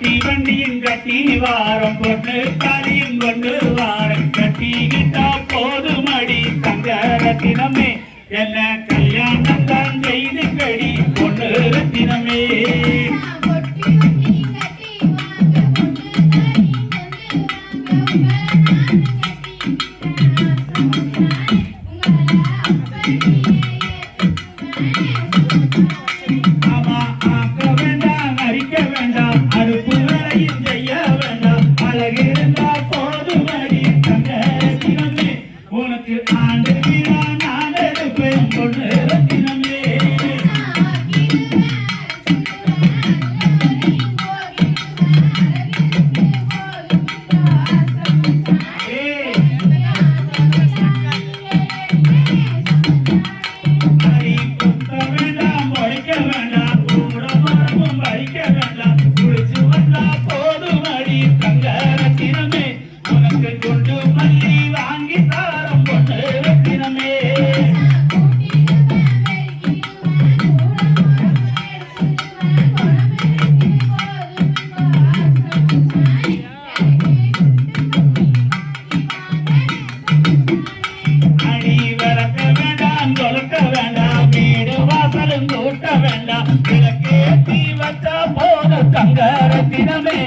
கட்டி வண்டியும் கட்டி வாரம் கொண்டு காரியம் கொண்டு வாரம் கட்டிக்கிட்டா போதுமடி தங்க ரத்தினமே என்ன அறுப்பு வரையும் பாத்திரமே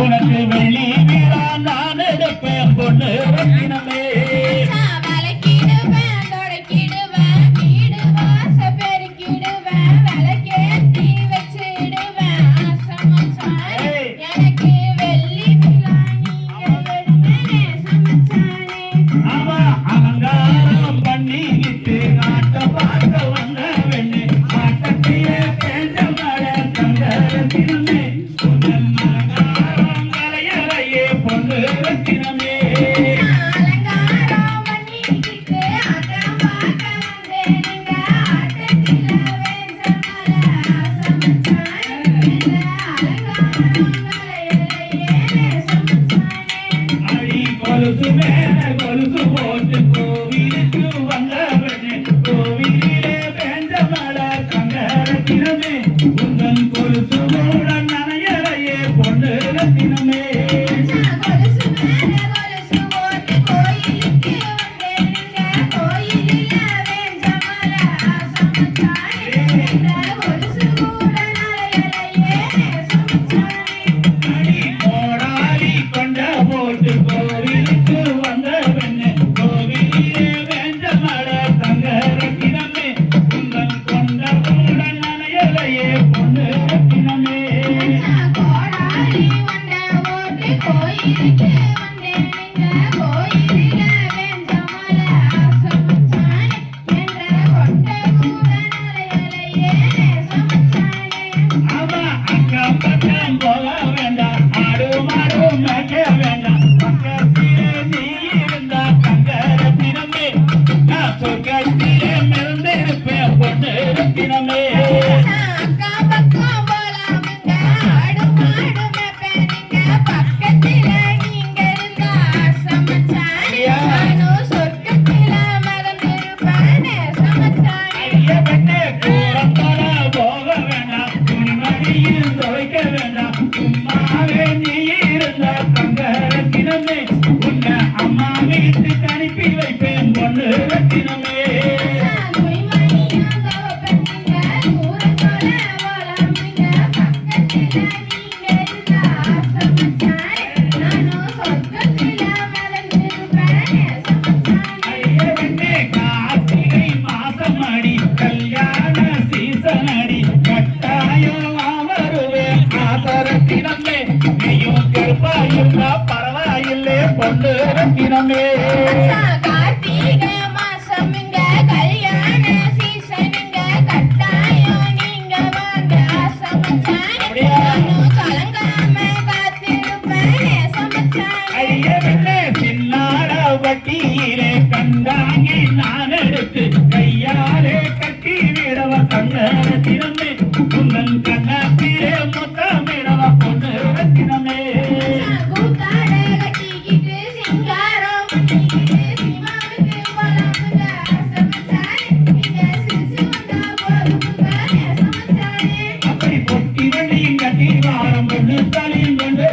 உனக்கு வெள்ளி வீரா நான் எடுப்பேன் பொண்ணு. கொலுசு போட்டு மாவேற்று நடக்கிறமே மணி தலையும் கொண்டு